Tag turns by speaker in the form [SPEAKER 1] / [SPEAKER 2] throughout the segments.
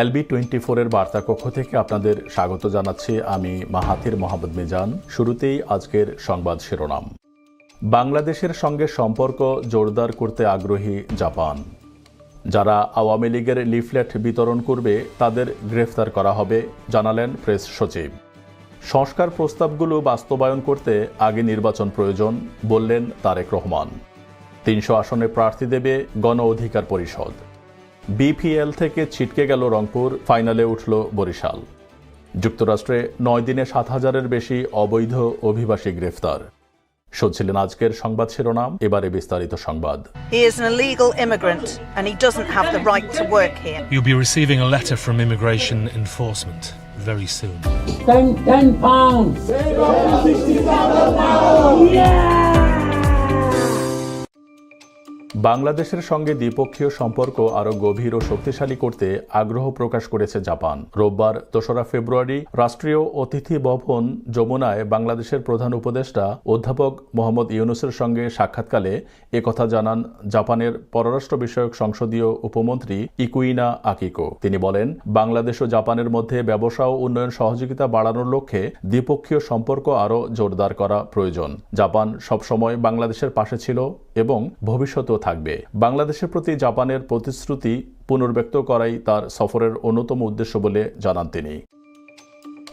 [SPEAKER 1] LB twenty ফোরের বার্তা কক্ষ থেকে আপনাদের স্বাগত জানাচ্ছি আমি মাহাথির মোহাম্মদ মিজান। শুরুতেই আজকের সংবাদ শিরোনাম। বাংলাদেশের সঙ্গে সম্পর্ক জোরদার করতে আগ্রহী জাপান। যারা আওয়ামী লীগের লিফলেট বিতরণ করবে, তাদের গ্রেফতার করা হবে, জানালেন প্রেস সচিব। সংস্কার প্রস্তাবগুলো বাস্তবায়ন করতে আগে নির্বাচন প্রয়োজন, বললেন তারেক রহমান। তিনশো আসনে প্রার্থী দেবে গণ অধিকার পরিষদ। বিপিএল থেকে ছিটকে গেল রংপুর ফাইনালে উঠল বরিশাল যুক্তরাষ্ট্রে নয় দিনে সাত হাজারের বেশি অবৈধ অভিবাসী গ্রেফতার শুনছিলেন আজকের সংবাদ শিরোনাম এবারে বিস্তারিত সংবাদ
[SPEAKER 2] He is an illegal immigrant and he doesn't have the right to work here.
[SPEAKER 3] You'll be receiving a letter from immigration enforcement very soon.
[SPEAKER 4] Ten, ten pounds.
[SPEAKER 1] বাংলাদেশের সঙ্গে দ্বিপক্ষীয় সম্পর্ক আরও গভীর ও শক্তিশালী করতে আগ্রহ প্রকাশ করেছে জাপান। রোববার দোসরা ফেব্রুয়ারি রাষ্ট্রীয় অতিথি ভবন যমুনায় বাংলাদেশের প্রধান উপদেষ্টা অধ্যাপক মোহাম্মদ ইউনুসের সঙ্গে সাক্ষাৎকালে একথা জানান জাপানের পররাষ্ট্র বিষয়ক সংসদীয় উপমন্ত্রী ইকুইনা আকিকো। তিনি বলেন, বাংলাদেশ ও জাপানের মধ্যে ব্যবসা ও উন্নয়ন সহযোগিতা বাড়ানোর লক্ষ্যে দ্বিপক্ষীয় সম্পর্ক আরও জোরদার করা প্রয়োজন। জাপান সবসময় বাংলাদেশের পাশে ছিল। এবং ভবিষ্যতেও থাকবে। বাংলাদেশের প্রতি জাপানের প্রতিশ্রুতি পুনর্ব্যক্ত করাই তার সফরের অন্যতম উদ্দেশ্য বলে জানান তিনি।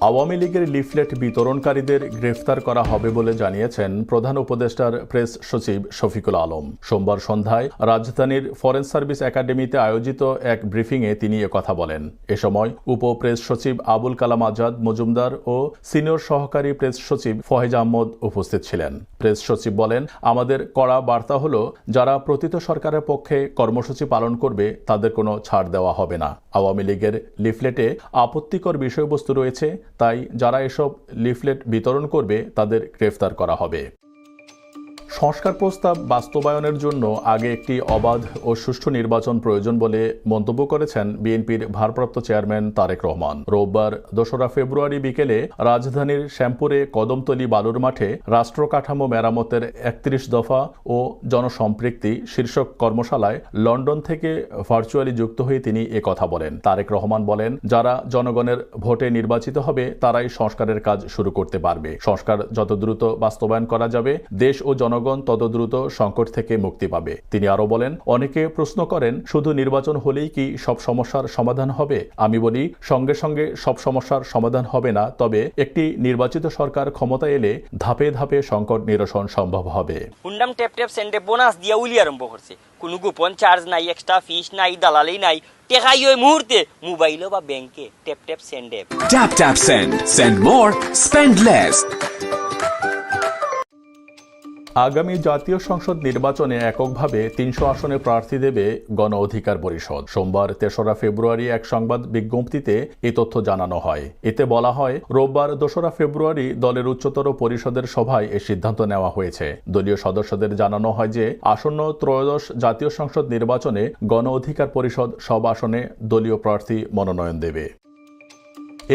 [SPEAKER 1] আওয়ামী লীগের লিফলেট বিতরণকারীদের গ্রেফতার করা হবে বলে জানিয়েছেন প্রধান উপদেষ্টার প্রেস সচিব শফিকুল আলম। সোমবার সন্ধ্যায় রাজধানীর ফরেন সার্ভিস একাডেমিতে আয়োজিত এক ব্রিফিংয়ে তিনি কথা বলেন। এ সময় উপ প্রেস সচিব আবুল কালাম আজাদ মজুমদার ও সিনিয়র সহকারী প্রেস সচিব ফহেজ আহমদ উপস্থিত ছিলেন। প্রেস সচিব বলেন, আমাদের কড়া বার্তা হল, যারা প্রতীত সরকারের পক্ষে কর্মসূচি পালন করবে, তাদের কোনো ছাড় দেওয়া হবে না। আওয়ামী লীগের লিফলেটে আপত্তিকর বিষয়বস্তু রয়েছে তাই যারা এসব লিফলেট বিতরণ করবে তাদের গ্রেফতার করা হবে। সংস্কার প্রস্তাব বাস্তবায়নের জন্য আগে একটি অবাধ ও সুষ্ঠু নির্বাচন প্রয়োজন বলে মন্তব্য করেছেন বিএনপির ভারপ্রাপ্ত চেয়ারম্যান তারেক রহমান। রোববার দোসরা ফেব্রুয়ারি বিকেলে রাজধানীর শ্যামপুরে কদমতলী বালুর মাঠে রাষ্ট্র কাঠামো মেরামতের একত্রিশ দফা ও জনসম্পৃক্তি শীর্ষক কর্মশালায় লন্ডন থেকে ভার্চুয়ালি যুক্ত হয়ে তিনি কথা বলেন। তারেক রহমান বলেন, যারা জনগণের ভোটে নির্বাচিত হবে, তারাই সংস্কারের কাজ শুরু করতে পারবে। সংস্কার যত দ্রুত বাস্তবায়ন করা যাবে, দেশ ও জনগণ তত দ্রুত সংকট থেকে মুক্তি পাবে। তিনি আরও বলেন অনেকে প্রশ্ন করেন শুধু নির্বাচন হলেই কি সব সমস্যার সমাধান হবে? আমি বলি সঙ্গে সঙ্গে সব সমস্যার সমাধান হবে না তবে একটি নির্বাচিত সরকার ক্ষমতা এলে ধাপে ধাপে সংকট নিরসন সম্ভব হবে।
[SPEAKER 5] হুন্ডাম ট্যাপ ট্যাপ সেন্টে বোনাস দিয়া উলি আরম্ভ করছে। কোনো গোপন চার্জ নাই এক্সট্রা ফিস নাই দালালি নাই। টেকাই ওই মুহূর্তে মোবাইলও বা ব্যাংকে ট্যাপ ট্যাপ সেন্ডে
[SPEAKER 6] Tap tap send. Send more, spend less.
[SPEAKER 1] আগামী জাতীয় সংসদ নির্বাচনে এককভাবে তিনশো আসনে প্রার্থী দেবে গণ অধিকার পরিষদ। সোমবার তেসরা ফেব্রুয়ারি এক সংবাদ বিজ্ঞপ্তিতে এ তথ্য জানানো হয়। এতে বলা হয়, রোববার দোসরা ফেব্রুয়ারি দলের উচ্চতর পরিষদের সভায় এ সিদ্ধান্ত নেওয়া হয়েছে। দলীয় সদস্যদের জানানো হয় যে, আসন্ন ত্রয়োদশ জাতীয় সংসদ নির্বাচনে গণ অধিকার পরিষদ সব আসনে দলীয় প্রার্থী মনোনয়ন দেবে।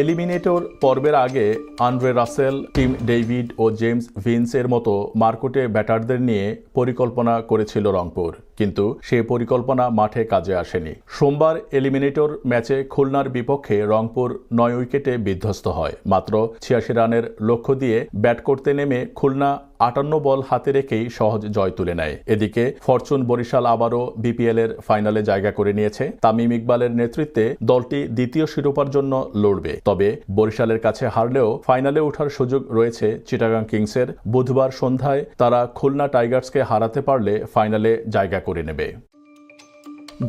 [SPEAKER 1] এলিমিনেটর পর্বের আগে আন্ড্রে রাসেল টিম ডেভিড ও জেমস ভিন্সের মতো মার্কোটে ব্যাটারদের নিয়ে পরিকল্পনা করেছিল রংপুর। কিন্তু সে পরিকল্পনা মাঠে কাজে আসেনি। সোমবার এলিমিনেটর ম্যাচে খুলনার বিপক্ষে রংপুর নয় উইকেটে বিধ্বস্ত হয়। মাত্র ছিয়াশি রানের লক্ষ্য দিয়ে ব্যাট করতে নেমে খুলনা আটান্ন বল হাতে রেখেই সহজ জয় তুলে নেয়। এদিকে ফরচুন বরিশাল আবারও বিপিএল এর ফাইনালে জায়গা করে নিয়েছে। তামিম ইকবালের নেতৃত্বে দলটি দ্বিতীয় শিরোপার জন্য লড়বে। তবে বরিশালের কাছে হারলেও ফাইনালে ওঠার সুযোগ রয়েছে চিটাগাং কিংসের। বুধবার সন্ধ্যায় তারা খুলনা টাইগার্সকে হারাতে পারলে ফাইনালে জায়গা করে নেবে।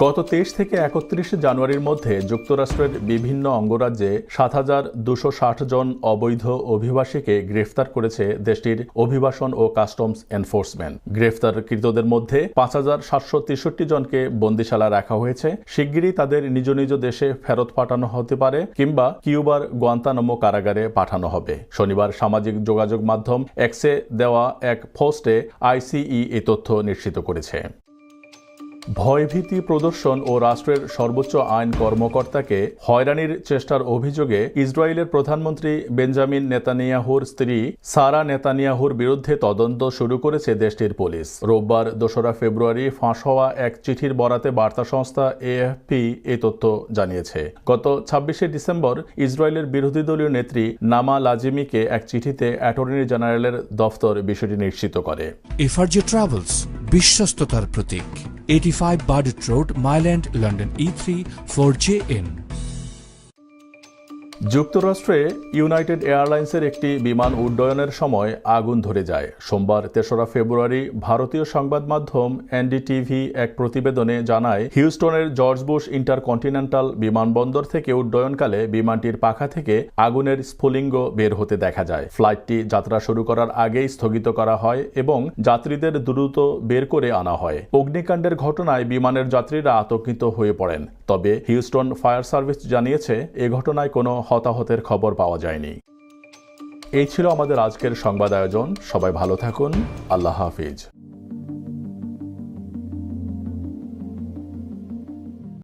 [SPEAKER 1] গত তেইশ থেকে একত্রিশ জানুয়ারির মধ্যে যুক্তরাষ্ট্রের বিভিন্ন অঙ্গরাজ্যে সাত হাজার দুশো ষাট জন অবৈধ অভিবাসীকে গ্রেফতার করেছে দেশটির অভিবাসন ও কাস্টমস এনফোর্সমেন্ট। গ্রেফতারকৃতদের মধ্যে পাঁচ হাজার সাতশো তেষট্টি জনকে বন্দিশালা রাখা হয়েছে। শিগগিরই তাদের নিজ নিজ দেশে ফেরত পাঠানো হতে পারে কিংবা কিউবার গোয়ান্তানামো কারাগারে পাঠানো হবে। শনিবার সামাজিক যোগাযোগ মাধ্যম এক্সে দেওয়া এক পোস্টে আইসিই এই তথ্য নিশ্চিত করেছে। ভয়ভীতি প্রদর্শন ও রাষ্ট্রের সর্বোচ্চ আইন কর্মকর্তাকে হয়রানির চেষ্টার অভিযোগে ইসরায়েলের প্রধানমন্ত্রী বেঞ্জামিন নেতানিয়াহুর স্ত্রী সারা নেতানিয়াহুর বিরুদ্ধে তদন্ত শুরু করেছে দেশটির পুলিশ। রোববার দোসরা ফেব্রুয়ারি ফাঁস হওয়া এক চিঠির বরাতে বার্তা সংস্থা এএফপি এ তথ্য জানিয়েছে। গত ছাব্বিশে ডিসেম্বর ইসরায়েলের বিরোধী দলীয় নেত্রী নামা লাজিমিকে এক চিঠিতে অ্যাটর্নি জেনারেলের দফতর বিষয়টি নিশ্চিত করে।
[SPEAKER 7] ট্রাভেলস, বিশ্বস্ততার প্রতীক। 85 Bardet Road, Myland, London E3 4JN.
[SPEAKER 1] যুক্তরাষ্ট্রে ইউনাইটেড এয়ারলাইন্সের একটি বিমান উড্ডয়নের সময় আগুন ধরে যায়। সোমবার তেসরা ফেব্রুয়ারি ভারতীয় সংবাদ মাধ্যম এনডিটিভি এক প্রতিবেদনে জানায়, হিউস্টনের জর্জ বুশ ইন্টারকন্টিনেন্টাল বিমানবন্দর থেকে উড্ডয়নকালে বিমানটির পাখা থেকে আগুনের স্ফুলিঙ্গ বের হতে দেখা যায়। ফ্লাইটটি যাত্রা শুরু করার আগেই স্থগিত করা হয় এবং যাত্রীদের দ্রুত বের করে আনা হয়। অগ্নিকাণ্ডের ঘটনায় বিমানের যাত্রীরা আতঙ্কিত হয়ে পড়েন। তবে হিউস্টন ফায়ার সার্ভিস জানিয়েছে, এ ঘটনায় কোনো হতাহতের খবর পাওয়া যায়নি। এই ছিল আমাদের আজকের সংবাদ আয়োজন। সবাই ভালো থাকুন। আল্লাহ হাফিজ।